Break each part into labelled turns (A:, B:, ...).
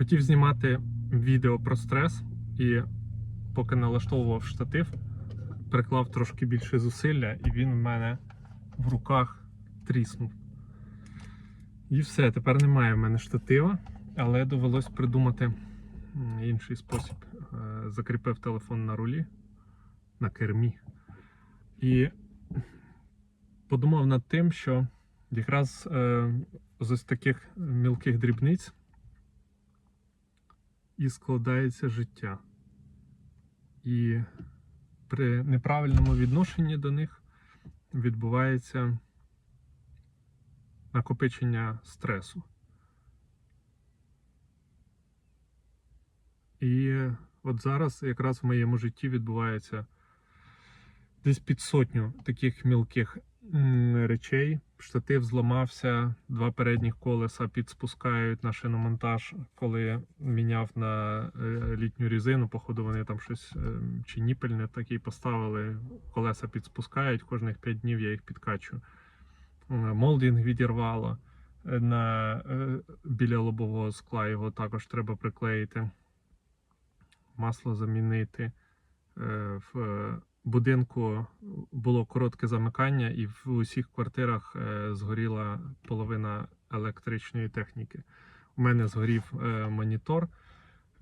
A: Хотів знімати відео про стрес і поки налаштовував штатив, приклав трошки більше зусилля, і він в мене в руках тріснув. І все, тепер немає в мене штатива, але довелось придумати інший спосіб. Е, Закріпив телефон на рулі, на кермі. І подумав над тим, що якраз е, з ось таких мілких дрібниць і складається життя. І при неправильному відношенні до них відбувається накопичення стресу. І от зараз якраз в моєму житті відбувається десь під сотню таких мілких речей. Штатив зламався, два передніх колеса підспускають на шиномонтаж, коли міняв на е, літню різину. Походу, вони там щось е, чи ніпель не такий поставили. Колеса підспускають, кожних 5 днів я їх підкачую. Е, Молдінг відірвало на, біля лобового скла, його також треба приклеїти. Масло замінити. В будинку було коротке замикання, і в усіх квартирах е, згоріла половина електричної техніки. У мене згорів е, монітор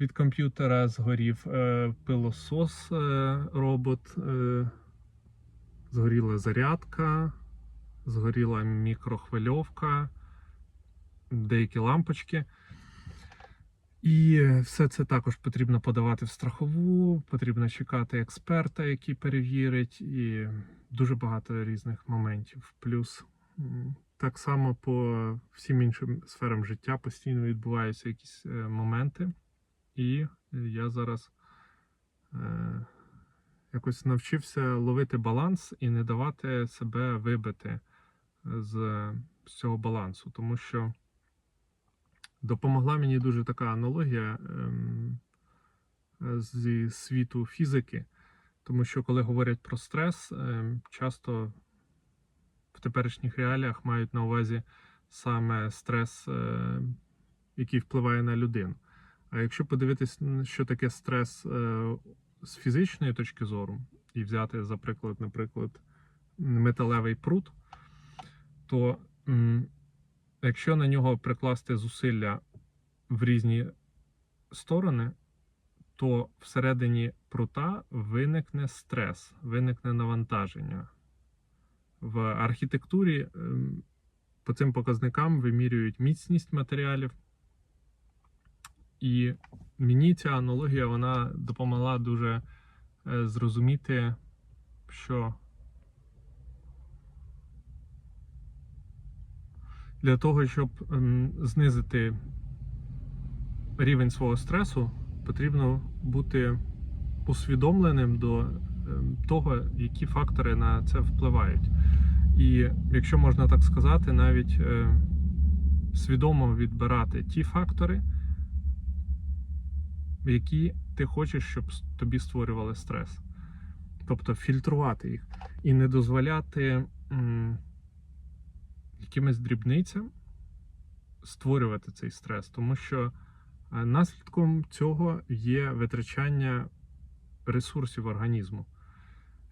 A: від комп'ютера, згорів е, пилосос робот, згоріла зарядка, згоріла мікрохвильовка, деякі лампочки. І все це також потрібно подавати в страхову, потрібно чекати експерта, який перевірить, і дуже багато різних моментів. Плюс так само по всім іншим сферам життя постійно відбуваються якісь е, моменти, і я зараз е, якось навчився ловити баланс і не давати себе вибити з, з цього балансу, тому що. Допомогла мені дуже така аналогія ем, зі світу фізики, тому що коли говорять про стрес, ем, часто в теперішніх реаліях мають на увазі саме стрес, е, який впливає на людину. А якщо подивитись, що таке стрес е, з фізичної точки зору, і взяти, за приклад, наприклад, металевий прут, то якщо на нього прикласти зусилля в різні сторони, то всередині прута виникне стрес, виникне навантаження. В архітектурі ем, по цим показникам вимірюють міцність матеріалів. І мені ця аналогія вона допомогла дуже е, зрозуміти, що для того, щоб ем, знизити рівень свого стресу, потрібно бути усвідомленим до ем, того, які фактори на це впливають. І якщо можна так сказати, навіть е, свідомо відбирати ті фактори, які ти хочеш, щоб тобі створювали стрес. Тобто фільтрувати їх і не дозволяти якимось дрібницям створювати цей стрес, тому що е, наслідком цього є витрачання ресурсів організму.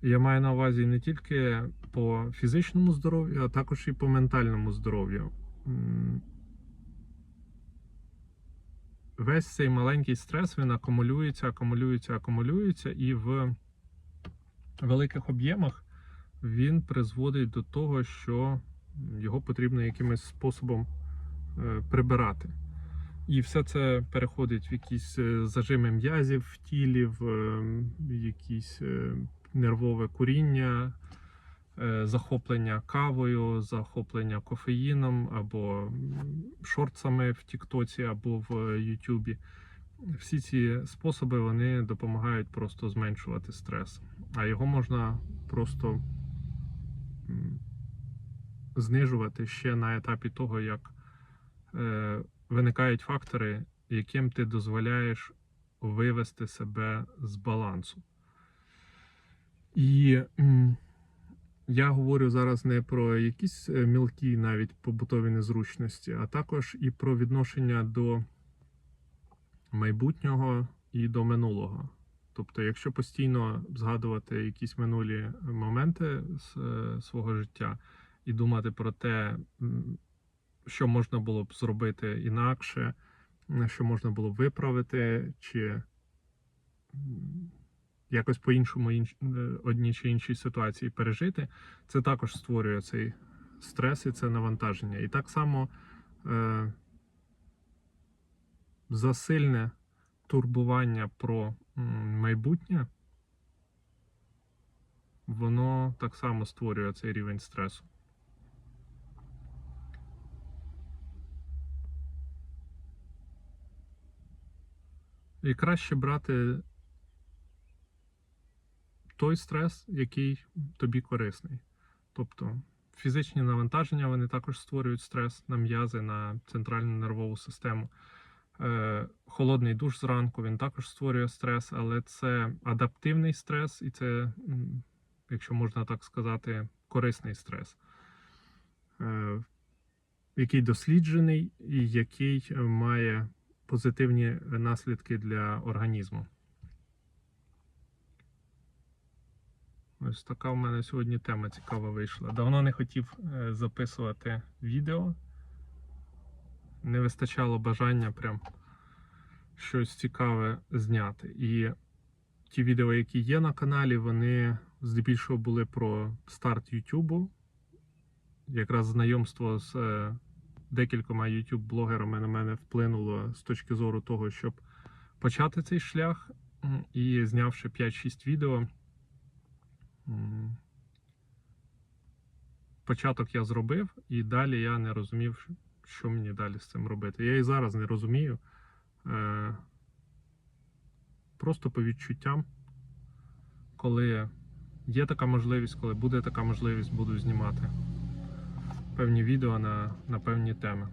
A: Я маю на увазі не тільки по фізичному здоров'ю, а також і по ментальному здоров'ю. Весь цей маленький стрес він акумулюється, акумулюється, акумулюється, і в великих об'ємах він призводить до того, що його потрібно якимось способом е, прибирати. І все це переходить в якісь е, зажими м'язів в тілі, в е, якісь нервове куріння, захоплення кавою, захоплення кофеїном або шортсами в Тіктоці або в Ютубі. Всі ці способи вони допомагають просто зменшувати стрес. А його можна просто знижувати ще на етапі того, як е, виникають фактори, яким ти дозволяєш вивести себе з балансу. І я говорю зараз не про якісь е, мілкі навіть побутові незручності, а також і про відношення до майбутнього і до минулого. Тобто, якщо постійно згадувати якісь минулі моменти з е, свого життя і думати про те, що можна було б зробити інакше, що можна було б виправити, чи якось по-іншому інш... е, одній чи іншій ситуації пережити, це також створює цей стрес і це навантаження. І так само е... засильне турбування про майбутнє, воно так само створює цей рівень стресу. І краще брати той стрес, який тобі корисний. Тобто фізичні навантаження вони також створюють стрес на м'язи, на центральну нервову систему. Е, Холодний душ зранку він також створює стрес, але це адаптивний стрес, і це, якщо можна так сказати, корисний стрес, е, який досліджений і який має позитивні наслідки для організму. Ось така в мене сьогодні тема цікава вийшла. Давно не хотів е, записувати відео. Не вистачало бажання прям щось цікаве зняти. І ті відео, які є на каналі, вони здебільшого були про старт Ютубу. Якраз знайомство з е, декількома YouTube-блогерами на мене вплинуло з точки зору того, щоб почати цей шлях. І знявши 5-6 відео. Початок я зробив, і далі я не розумів, що- мені далі з цим робити. Я і зараз не розумію. Е, Просто по відчуттям, коли є така можливість, коли буде така можливість, буду знімати певні відео на, на певні теми.